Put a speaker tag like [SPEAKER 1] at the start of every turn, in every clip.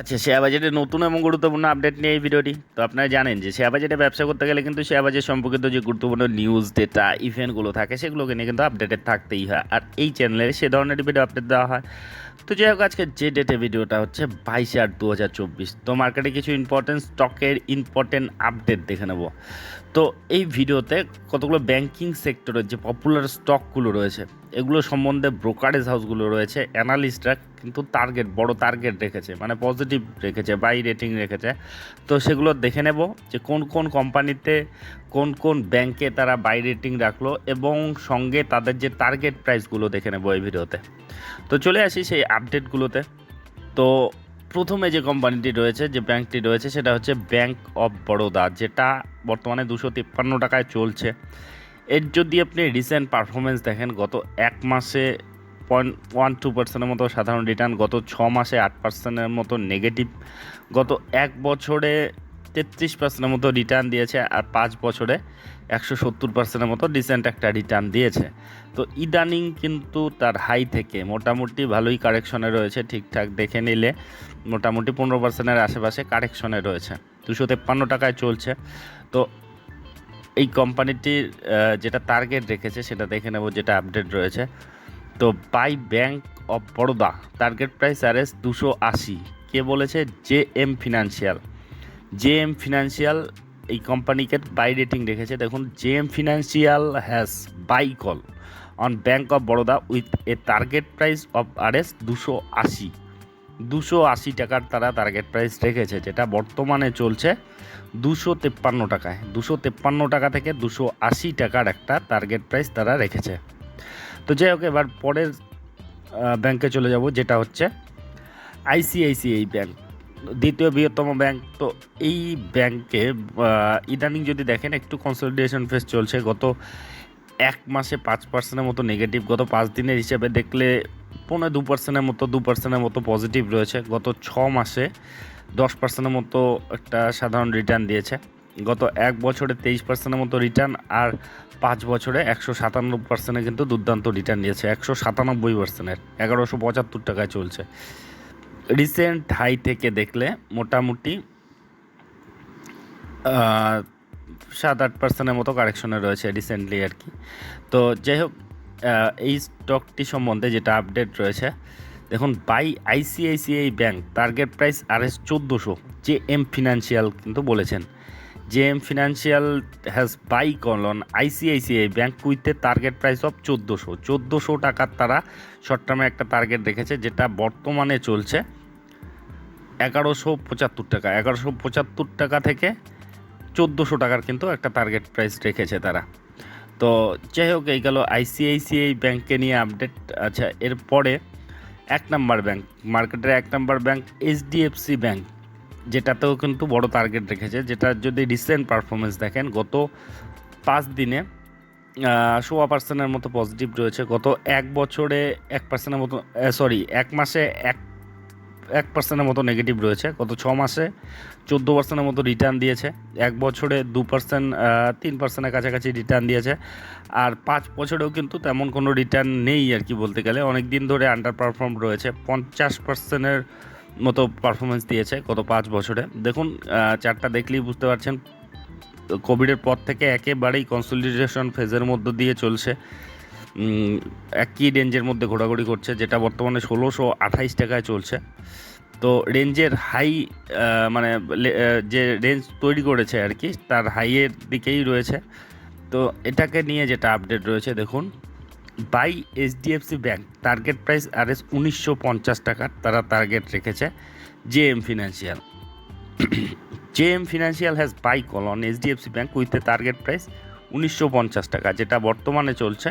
[SPEAKER 1] আচ্ছা শেয়ার বাজারের নতুন এবং গুরুত্বপূর্ণ আপডেট নিয়ে এই ভিডিওটি। তো আপনারা জানেন যে শেয়ার বাজারে ব্যবসা করতে গেলে কিন্তু শেয়ার বাজার সম্পর্কিত যে গুরুত্বপূর্ণ নিউজ ডেটা ইভেন্টগুলো থাকে, সেগুলোকে নিয়ে কিন্তু আপডেটেড থাকতেই হয়। আর এই চ্যানেলে সে ধরনের ভিডিও আপডেট দেওয়া হয়। তো যাই হোক আজকে যে ডেটে ভিডিওটা হচ্ছে বাইশ আট দু হাজার চব্বিশ। তো মার্কেটে কিছু ইম্পর্টেন্ট স্টকের ইম্পর্টেন্ট আপডেট দেখে নেব। তো এই ভিডিওতে কতগুলো ব্যাংকিং সেক্টরের যে পপুলার স্টকগুলো রয়েছে, এগুলো সম্বন্ধে ব্রোকারেজ হাউসগুলো রয়েছে অ্যানালিস্টরা কিন্তু টার্গেট বড় টার্গেট রেখেছে মানে পজিটিভ রেখেছে বাই রেটিং রেখেছে। তো সেগুলো দেখে নেব যে কোন কোন কোম্পানিতে কোন কোন ব্যাংকে তারা বাই রেটিং রাখল এবং সঙ্গে তাদের যে টার্গেট প্রাইসগুলো দেখে নেব এই ভিডিওতে। তো চলে আসি সেই আপডেটগুলোতে তো প্রথমে যে কোম্পানিটি রয়েছে, যে ব্যাংকটি রয়েছে, সেটা হচ্ছে ব্যাঙ্ক অফ বরোদা, যেটা বর্তমানে দুশো তিপ্পান্ন টাকায় চলছে। এর যদি আপনি রিসেন্ট পারফরমেন্স দেখেন, গত এক মাসে পয়েন্ট ওয়ান টু পার্সেন্টের মতো সাধারণ রিটার্ন গত ছ মাসে আট পার্সেন্টের মতো নেগেটিভ গত এক বছরে তেত্রিশ পার্সেন্টের মতো রিটার্ন দিয়েছে আর পাঁচ বছরে একশো সত্তর পার্সেন্টের মতো রিসেন্ট একটা রিটার্ন দিয়েছে। তো ইদানিং কিন্তু তার হাই থেকে মোটামুটি ভালোই কারেকশনে রয়েছে, ঠিকঠাক দেখে নিলে মোটামুটি পনেরো পার্সেন্টের আশেপাশে কারেকশনে রয়েছে। দুশো তেপ্পান্ন টাকায় চলছে। তো এই কোম্পানিটির যেটা টার্গেট রেখেছে সেটা দেখে নেব যেটা আপডেট রয়েছে। তো buy Bank of Baroda target price R S দুশো আশি। কে বলেছে? J M Financial J M Financial, এই কোম্পানিকে বাই রেটিং রেখেছে। দেখুন J M Financial has buy call on Bank of Baroda with a target price of R S দুশো আশি। দুশো আশি টাকার তারা টার্গেট প্রাইস রেখেছে, যেটা বর্তমানে চলছে দুশো তেপ্পান্ন টাকায়। দুশো তেপ্পান্ন টাকা থেকে দুশো আশি টাকার একটা টার্গেট প্রাইস তারা রেখেছে। তো যাই হোক, এবার পরের ব্যাংকে চলে যাব, যেটা হচ্ছে আইসিআইসিআই ব্যাংক। দ্বিতীয় বৃহত্তম ব্যাংক। তো এই ব্যাংকে ইদানিং যদি দেখেন, একটু কনসলিডেশন ফেস চলছে। গত এক মাসে পাঁচ পার্সেন্টের মতো নেগেটিভ গত পাঁচ দিনের হিসেবে দেখলে পনেরো দু পার্সেন্টের মতো, দু পার্সেন্টের মতো পজিটিভ রয়েছে। গত ছ মাসে দশ পার্সেন্টের মতো একটা সাধারণ রিটার্ন দিয়েছে। গত এক বছরে তেইশ পার্সেন্টের মতো রিটার্ন আর পাঁচ বছরে একশো সাতানব্বই পার্সেন্টে কিন্তু দুর্দান্ত রিটার্ন দিয়েছে। একশো সাতানব্বই পার্সেন্টের এগারোশো পঁচাত্তর টাকায় চলছে। রিসেন্ট হাই থেকে দেখলে মোটামুটি সাত আট পার্সেন্টের মতো কারেকশনে রয়েছে রিসেন্টলি আর কি। তো যাই হোক এই স্টকটি সম্বন্ধে যেটা আপডেট রয়েছে, দেখুন buy ICICI Bank target price R S চোদ্দোশো জে এম ফিনান্সিয়াল কিন্তু বলেছেন। J M Financial has buy call on ICICI Bank with a target price of চোদ্দোশো। চোদ্দোশো টাকার তারা শর্ট টার্মে একটা টার্গেট রেখেছে, যেটা বর্তমানে চলছে। এগারোশো পঁচাত্তর টাকা, এগারোশো পঁচাত্তর টাকা থেকে চোদ্দোশো টাকার কিন্তু একটা টার্গেট প্রাইস রেখেছে তারা। তো যাই হোক, এই গেল আইসিআইসিআই ব্যাংকে নিয়ে আপডেট আচ্ছা এরপরে এক নাম্বার ব্যাংক, মার্কেটের এক নাম্বার ব্যাংক এইচডিএফসি ব্যাংক, যেটাতেও কিন্তু বড় টার্গেট রেখেছে, যেটা যদি রিসেন্ট পারফরমেন্স দেখেন, গত পাঁচ দিনে সোয়া পার্সেন্টের মতো পজিটিভ রয়েছে। গত এক বছরে এক পার্সেন্টের মতো সরি এক মাসে এক এক পার্সেন্টের মতো নেগেটিভ রয়েছে। গত ছ মাসে চোদ্দ পার্সেন্টের মতো রিটার্ন দিয়েছে। এক বছরে দু পার্সেন্ট তিন পার্সেন্টের কাছাকাছি রিটার্ন দিয়েছে। আর পাঁচ বছরেও কিন্তু তেমন কোনো রিটার্ন নেই আর কি বলতে গেলে। অনেক দিন ধরে আন্ডার পারফর্ম রয়েছে। পঞ্চাশ পার্সেন্টের মতো পারফরমেন্স দিয়েছে গত পাঁচ বছরে। দেখুন চারটা দেখলেই বুঝতে পারছেন কোভিডের পর থেকে একেবারেই কনসলিডেশন ফেজের মধ্য দিয়ে চলছে। একই রেঞ্জের মধ্যে ঘোরাঘুরি করছে, যেটা বর্তমানে ষোলোশো আঠাইশ টাকায় চলছে। তো রেঞ্জের হাই মানে যে রেঞ্জ তৈরি করেছে আর কি, তার হাইয়ের দিকেই রয়েছে। তো এটাকে নিয়ে যেটা আপডেট রয়েছে, দেখুন। Buy HDFC Bank, target price R S উনিশশো পঞ্চাশ টাকার তারা টার্গেট রেখেছে J M Financial. J M Financial has buy call on HDFC Bank with a target price উনিশশো পঞ্চাশ টাকা, যেটা বর্তমানে চলছে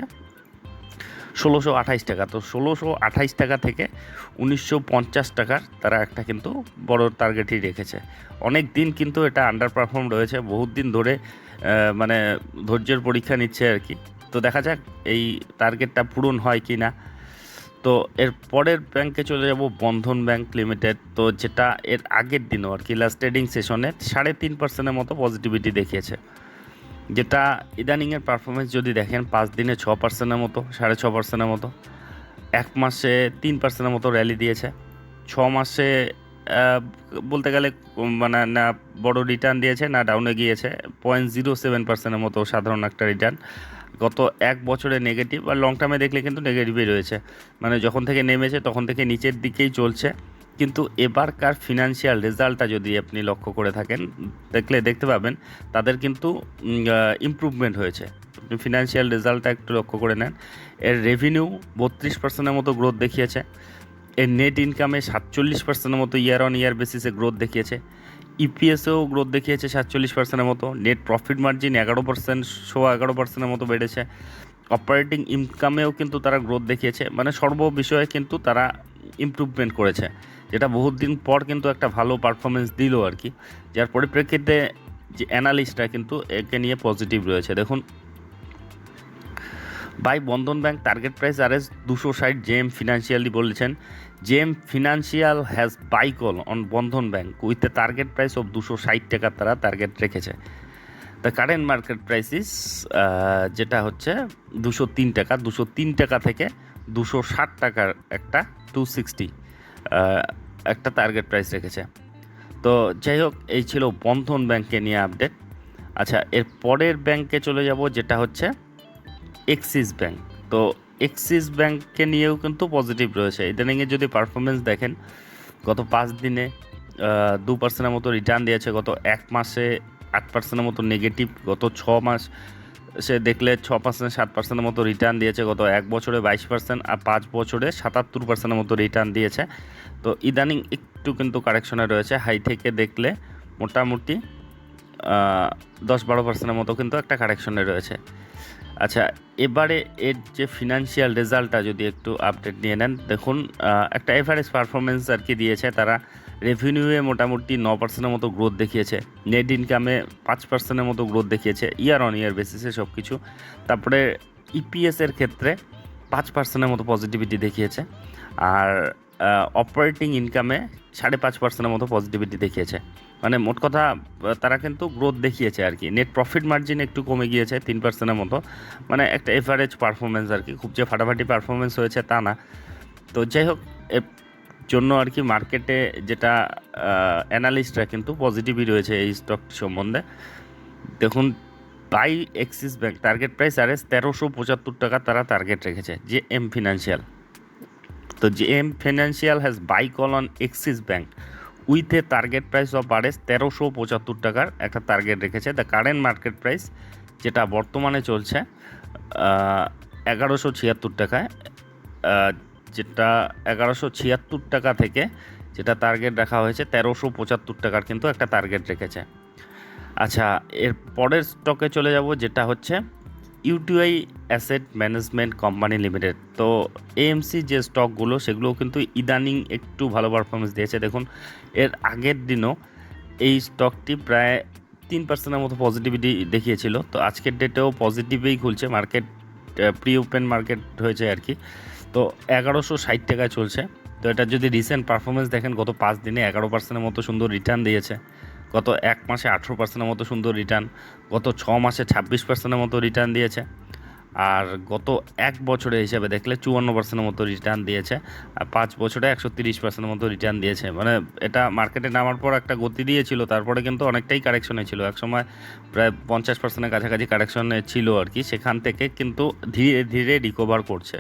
[SPEAKER 1] ষোলোশো আঠাইশ টাকা। তো ষোলোশো আঠাইশ টাকা থেকে উনিশশো পঞ্চাশ টাকার তারা একটা কিন্তু বড় টার্গেটই রেখেছে। অনেক দিন কিন্তু এটা আন্ডার পারফর্ম রয়েছে, বহুত দিন ধরে মানে ধৈর্যের পরীক্ষা নিচ্ছে আর কি। তো দেখা যাক এই টার্গেটটা পূরণ হয় কি না। তো এর পরের ব্যাংকে চলে যাব বন্ধন ব্যাংক লিমিটেড তো যেটা এর আগের দিনও আর কি লাস্ট ট্রেডিং সেশনে সাড়ে তিন পার্সেন্টের মতো পজিটিভিটি দেখিয়েছে। যেটা ইদানিংয়ের পারফরমেন্স যদি দেখেন, পাঁচ দিনে ছ পার্সেন্টের মতো, সাড়ে ছ পার্সেন্টের মতো। এক মাসে তিন পার্সেন্টের মতো র্যালি দিয়েছে। ছ মাসে বলতে গেলে মানে না বড় রিটার্ন দিয়েছে, না ডাউনে গিয়েছে। পয়েন্ট জিরো সেভেন পার্সেন্টের মতো সাধারণ একটা রিটার্ন গত এক বছরে নেগেটিভ আর লং টার্মে দেখলে কিন্তু নেগেটিভই রয়েছে। মানে যখন থেকে নেমেছে, তখন থেকে নিচের দিকেই চলছে। কিন্তু এবারকার ফিনান্সিয়াল রেজাল্টটা যদি আপনি লক্ষ্য করে থাকেন, দেখলে দেখতে পাবেন তাদের কিন্তু ইমপ্রুভমেন্ট হয়েছে। আপনি ফিনান্সিয়াল রেজাল্টটা একটু লক্ষ্য করে নেন। এর রেভিনিউ বত্রিশ পার্সেন্টের মতো গ্রোথ দেখিয়েছে। এর নেট ইনকামে সাতচল্লিশ পার্সেন্টের মতো ইয়ার অন ইয়ার বেসিসে গ্রোথ দেখিয়েছে। ইপিএসেও গ্রোথ দেখিয়েছে সাতচল্লিশ পার্সেন্টের মতো। নেট প্রফিট মার্জিন এগারো পার্সেন্ট শো এগারো পার্সেন্টের মতো বেড়েছে। অপারেটিং ইনকামেও কিন্তু তারা গ্রোথ দেখিয়েছে। মানে সর্ব বিষয়ে কিন্তু তারা ইমপ্রুভমেন্ট করেছে। যেটা বহুত দিন পর কিন্তু একটা ভালো পারফরমেন্স দিল আর কি। যার পরিপ্রেক্ষিতে যে অ্যানালিস্টরা কিন্তু একে নিয়ে পজিটিভ রয়েছে। দেখুন buy Bandhan Bank target price R S দুশো ষাট জেএম ফিনান্সিয়ালি বলেছেন। JM Financial has buy call on Bandhan Bank with a target price of দুশো ষাট টাকা তারা টার্গেট রেখেছে। দ্য কারেন্ট মার্কেট প্রাইসিস যেটা হচ্ছে দুশো তিন টাকা, দুশো তিন টাকা থেকে দুশো ষাট টাকার একটা টু সিক্সটি একটা টার্গেট প্রাইস রেখেছে। তো যাই হোক, এই ছিল বন্ধন ব্যাংকে নিয়ে আপডেট আচ্ছা এর পরের ব্যাংকে চলে যাব, যেটা হচ্ছে এক্সিস ব্যাংক তো এক্সিস ব্যাংককে নিয়েও কিন্তু পজিটিভ রয়েছে। ইদানিংয়ে যদি পারফরমেন্স দেখেন, গত পাঁচ দিনে দু পার্সেন্টের মতো রিটার্ন দিয়েছে, গত এক মাসে আট পার্সেন্টের মতো নেগেটিভ গত ছ মাস, সে দেখলে ছ পার্সেন্ট সাত পার্সেন্টের মতো রিটার্ন দিয়েছে গত এক বছরে বাইশ পার্সেন্ট আর পাঁচ বছরে সাতাত্তর পার্সেন্টের মতো রিটার্ন দিয়েছে। তো ইদানিং একটু কিন্তু কারেকশনে রয়েছে। হাই থেকে দেখলে মোটামুটি দশ বারো পার্সেন্টের মতো কিন্তু একটা কারেকশনে রয়েছে। আচ্ছা এবারে এর যে ফিনান্সিয়াল রেজাল্টটা যদি একটু আপডেট নিয়ে নেন, দেখুন একটা এভারেজ পারফরমেন্স আর কি দিয়েছে। তারা রেভিনিউয়ে মোটামুটি ন পার্সেন্টের মতো গ্রোথ দেখিয়েছে। নেট ইনকামে পাঁচ পার্সেন্টের মতো গ্রোথ দেখিয়েছে ইয়ার অন ইয়ার বেসিসে সব কিছু তারপরে ইপিএসের ক্ষেত্রে পাঁচ পার্সেন্টের মতো পজিটিভিটি দেখিয়েছে। আর অপারেটিং ইনকামে সাড়ে পাঁচ পার্সেন্টের মতো পজিটিভিটি দেখিয়েছে। মানে মোট কথা, তারা কিন্তু গ্রোথ দেখিয়েছে আর কি। নেট প্রফিট মার্জিন একটু কমে গিয়েছে তিন পার্সেন্টের মতো। মানে একটা এভারেজ পারফরমেন্স আর কি। খুব যে ফাটাফাটি পারফরমেন্স হয়েছে তা না। তো যাই হোক জন্য আর কি মার্কেটে যেটা অ্যানালিস্টরা কিন্তু পজিটিভই রয়েছে এই স্টকটি সম্বন্ধে। দেখুন buy Axis Bank target price R তেরোশো পঁচাত্তর টাকা তারা টার্গেট রেখেছে, যে এম ফিনান্সিয়াল তো যে M Financial has buy call on Axis Bank with a target price of R S তেরোশো পঁচাত্তর টাকার একটা টার্গেট রেখেছে। দ্য কারেন্ট মার্কেট প্রাইস যেটা বর্তমানে চলছে এগারোশো ছিয়াত্তর টাকায় যেটা এগারোশো ছিয়াত্তর টাকা থেকে যেটা টার্গেট রাখা হয়েছে, তেরোশো পঁচাত্তর টাকার কিন্তু একটা টার্গেট রেখেছে। আচ্ছা এর পরের স্টকে চলে যাব, যেটা হচ্ছে UTI Asset Management Company Limited তো এএমসি যে স্টকগুলো সেগুলো কিন্তু ইদানিং একটু ভালো পারফরমেন্স দিয়েছে। দেখুন, এর আগের দিনও এই স্টকটি প্রায় তিন পার্সেন্টের মতো পজিটিভিটি দেখিয়েছিল। তো আজকের ডেটেও পজিটিভেই খুলছে। মার্কেট প্রি ওপেন মার্কেট হয়েছে আর কি। তো এগারোশো ষাট টাকায় চলছে। তো এটা যদি রিসেন্ট পারফরমেন্স দেখেন, গত পাঁচ দিনে এগারো পার্সেন্টের মতো সুন্দর রিটার্ন দিয়েছে। গত এক মাসে আঠেরো পার্সেন্টের মতো সুন্দর রিটার্ন গত ছ মাসে ছাব্বিশ পার্সেন্টের মতো রিটার্ন দিয়েছে। আর গত এক বছরে হিসাবে দেখলে চুয়ান্ন পার্সেন্টের মতো রিটার্ন দিয়েছে, আর পাঁচ বছরে একশো তিরিশ পার্সেন্টের মতো রিটার্ন দিয়েছে। মানে এটা মার্কেটে নামার পর একটা গতি দিয়েছিল, তারপরে কিন্তু অনেকটাই কারেকশনে ছিল একসময় প্রায় পঞ্চাশ পার্সেন্টের কাছাকাছি কারেকশনে ছিল আর কি, সেখান থেকে কিন্তু ধীরে ধীরে রিকভার করছে।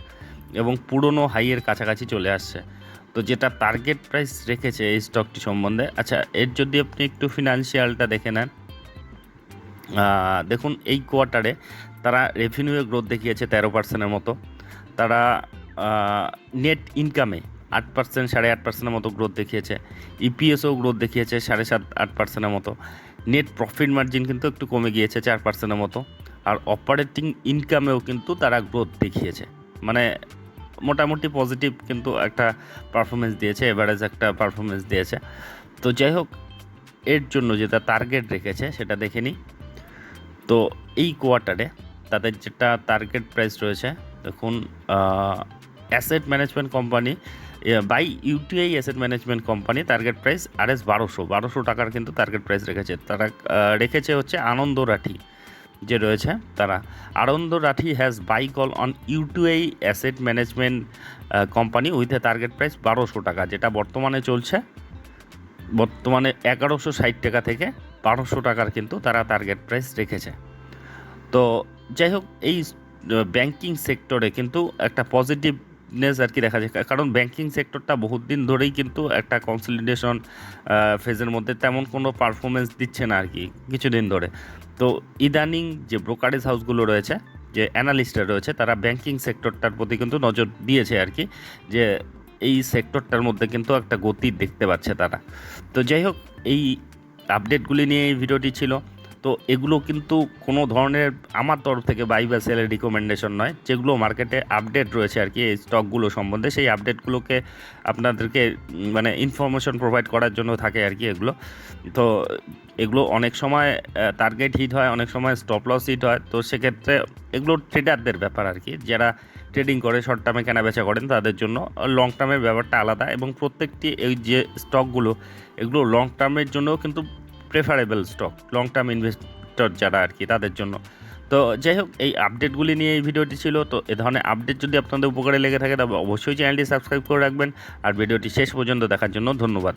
[SPEAKER 1] এবং পুরনো হাইয়ের কাছাকাছি চলে আসছে। তো যেটা টার্গেট প্রাইস রেখেছে এই স্টকটি সম্বন্ধে আচ্ছা এর যদি আপনি একটু ফিনান্সিয়ালটা দেখে নেন দেখুন এই কোয়ার্টারে তারা রেভিনিউয়ে গ্রোথ দেখিয়েছে তেরো পার্সেন্টের মতো। তারা নেট ইনকামে আট পার্সেন্ট সাড়ে আট পার্সেন্টের মতো গ্রোথ দেখিয়েছে। ইপিএসও গ্রোথ দেখিয়েছে সাড়ে সাত, আট পার্সেন্টের মতো। নেট প্রফিট মার্জিন কিন্তু একটু কমে গিয়েছে চার পার্সেন্টের মতো। আর অপারেটিং ইনকামেও কিন্তু তারা গ্রোথ দেখিয়েছে। মানে মোটামুটি পজিটিভ কিন্তু একটা পারফরমেন্স দিয়েছে এভারেজ একটা পারফরমেন্স দিয়েছে। তো যাই হোক, এর জন্য যেটা টার্গেট রেখেছে সেটা দেখে নিই। তো এই কোয়ার্টারে তাদের যেটা টার্গেট প্রাইস রয়েছে, দেখুন Asset Management Company buy UTI Asset Management Company target price R S বারোশো বারোশো টাকার কিন্তু টার্গেট প্রাইস রেখেছে। তারা রেখেছে হচ্ছে আনন্দ রাঠি যে রয়েছে তারা। Anand Rathi has buy call on UTI Asset Management Company with a target price বারোশো টাকা, যেটা বর্তমানে চলছে। বর্তমানে এগারোশো ষাট টাকা থেকে বারোশো টাকার কিন্তু তারা টার্গেট প্রাইস রেখেছে। তো যাই হোক, এই ব্যাংকিং সেক্টরে কিন্তু একটা পজিটিভনেস আর কি দেখা যায়। কারণ ব্যাংকিং সেক্টরটা বহুত দিন ধরেই কিন্তু একটা কনসলিডেশন ফেজের মধ্যে তেমন কোনো পারফরমেন্স দিচ্ছে না আর কি কিছুদিন ধরে। তো ইদানিং যে ব্রোকারেজ হাউসগুলো রয়েছে, যে অ্যানালিস্টরা রয়েছে, তারা ব্যাংকিং সেক্টরটার প্রতি কিন্তু নজর দিয়েছে আর কি, যে এই সেক্টরটার মধ্যে কিন্তু একটা গতি দেখতে পাচ্ছে তারা। তো যাই হোক, এই আপডেটগুলি নিয়ে এই ভিডিওটি ছিল। তো এগুলো কিন্তু কোনো ধরনের আমার তরফ থেকে বাই বা সেলের রিকমেন্ডেশন নয়। যেগুলো মার্কেটে আপডেট রয়েছে আর কি, এই স্টকগুলো সম্বন্ধে, সেই আপডেটগুলোকে আপনাদেরকে মানে ইনফরমেশন প্রোভাইড করার জন্য থাকে আর কি এগুলো। তো এগুলো অনেক সময় টার্গেট হিট হয়, অনেক সময় স্টপ লস হিট হয়। তো সেক্ষেত্রে এগুলো ট্রেডারদের ব্যাপার আর কি। যারা ট্রেডিং করে শর্ট টার্মে কেনা বেচা করেন, তাদের জন্য লং টার্মের ব্যাপারটা আলাদা এবং প্রত্যেকটি এই যে স্টকগুলো এগুলো লং টার্মের জন্যও কিন্তু preferable stock long term investor যারা আর কি, তাদের জন্য। তো যাই হোক, এই আপডেটগুলি নিয়ে এই ভিডিওটি ছিল। তো এ ধরনের আপডেট যদি আপনাদের উপকারে লেগে থাকে, তবে অবশ্যই চ্যানেলটি সাবস্ক্রাইব করে রাখবেন। আর ভিডিওটি শেষ পর্যন্ত দেখার জন্য ধন্যবাদ।